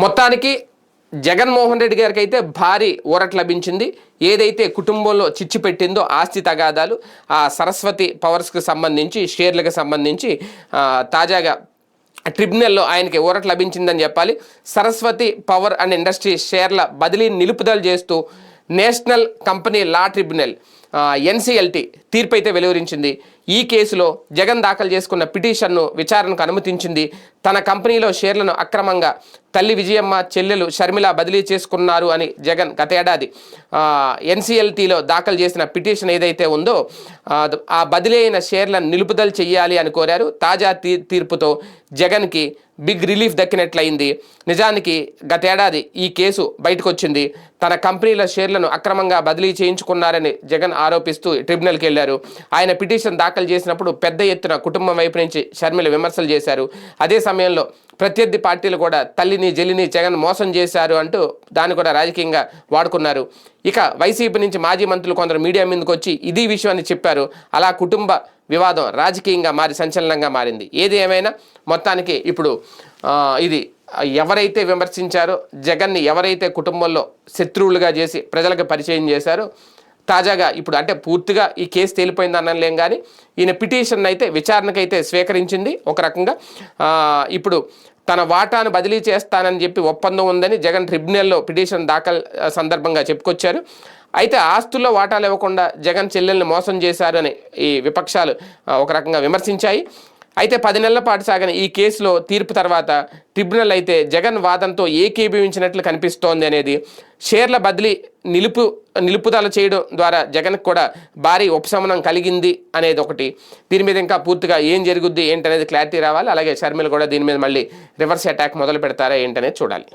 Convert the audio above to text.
మొత్తానికి జగన్మోహన్ రెడ్డి గారికి అయితే భారీ ఊరట లభించింది. ఏదైతే కుటుంబంలో చిచ్చు పెట్టిందో ఆస్తి తగాదాలు ఆ సరస్వతి పవర్స్కి సంబంధించి షేర్లకు సంబంధించి తాజాగా ట్రిబ్యునల్లో ఆయనకి ఊరట లభించిందని చెప్పాలి. సరస్వతి పవర్ అండ్ ఇండస్ట్రీ షేర్ల బదిలీ నిలుపుదల చేస్తూ national company law tribunal NCLT తీర్పు అయితే వెలువరించింది. ఈ కేసులో జగన్ దాఖలు చేసుకున్న పిటిషన్ను విచారణకు అనుమతించింది. తన కంపెనీలో షేర్లను అక్రమంగా తల్లి విజయమ్మ చెల్లెలు షర్మిల బదిలీ చేసుకున్నారు అని జగన్ గత ఏడాది ఎన్సిఎల్టీలో దాఖలు చేసిన పిటిషన్ ఏదైతే ఉందో ఆ, బదిలీ అయిన షేర్లను నిలుపుదల చెయ్యాలి అని కోరారు. తాజా తీ తీర్పుతో జగన్కి బిగ్ రిలీఫ్ దక్కినట్లయింది. నిజానికి గతేడాది ఈ కేసు బయటకు వచ్చింది తన కంపెనీల షేర్లను అక్రమంగా బదిలీ చేయించుకున్నారని జగన్ ఆరోపిస్తూ ట్రిబ్యునల్కి వెళ్ళారు ఆయన పిటిషన్ దాఖలు చేసినప్పుడు పెద్ద ఎత్తున కుటుంబం వైపు నుంచి షర్మిల విమర్శలు చేశారు. అదే సమయంలో ప్రత్యర్థి పార్టీలు కూడా తల్లిని జల్లిని జగన్ మోసం చేశారు అంటూ దాన్ని కూడా రాజకీయంగా వాడుకున్నారు. ఇక వైసీపీ నుంచి మాజీ మంత్రులు కొందరు మీడియా మీదకి వచ్చి ఇది విషయాన్ని చెప్పారు. అలా కుటుంబ వివాదం రాజకీయంగా మారి సంచలనంగా మారింది. ఏది ఏమైనా మొత్తానికి ఇప్పుడు ఇది ఎవరైతే విమర్శించారో జగన్ని ఎవరైతే కుటుంబంలో శత్రువులుగా చేసి ప్రజలకు పరిచయం చేశారో తాజాగా ఇప్పుడు అంటే పూర్తిగా ఈ కేసు తేలిపోయింది అనలేం కానీ ఈయన పిటిషన్ అయితే విచారణకైతే స్వీకరించింది ఒక రకంగా. ఇప్పుడు తన వాటాను బదిలీ చేస్తానని చెప్పి ఒప్పందం ఉందని జగన్ ట్రిబ్యునల్లో పిటిషన్ దాఖలు సందర్భంగా చెప్పుకొచ్చారు. అయితే ఆస్తుల్లో వాటాలు ఇవ్వకుండా జగన్ చెల్లెల్ని మోసం చేశారని ఈ విపక్షాలు ఒక రకంగా విమర్శించాయి. అయితే పది నెలల పాటు సాగిన ఈ కేసులో తీర్పు తర్వాత ట్రిబ్యునల్ అయితే జగన్ వాదంతో ఏకీభవించినట్లు కనిపిస్తోంది అనేది. షేర్ల బదిలీ నిలుపు నిలుపుదల చేయడం ద్వారా జగన్ కూడా భారీ ఉపశమనం కలిగింది అనేది ఒకటి. దీని మీద ఇంకా పూర్తిగా ఏం జరుగుద్ది ఏంటనేది క్లారిటీ రావాలి. అలాగే షర్మిల కూడా దీని మీద మళ్ళీ రివర్స్ అటాక్ మొదలు పెడతారా ఏంటనేది చూడాలి.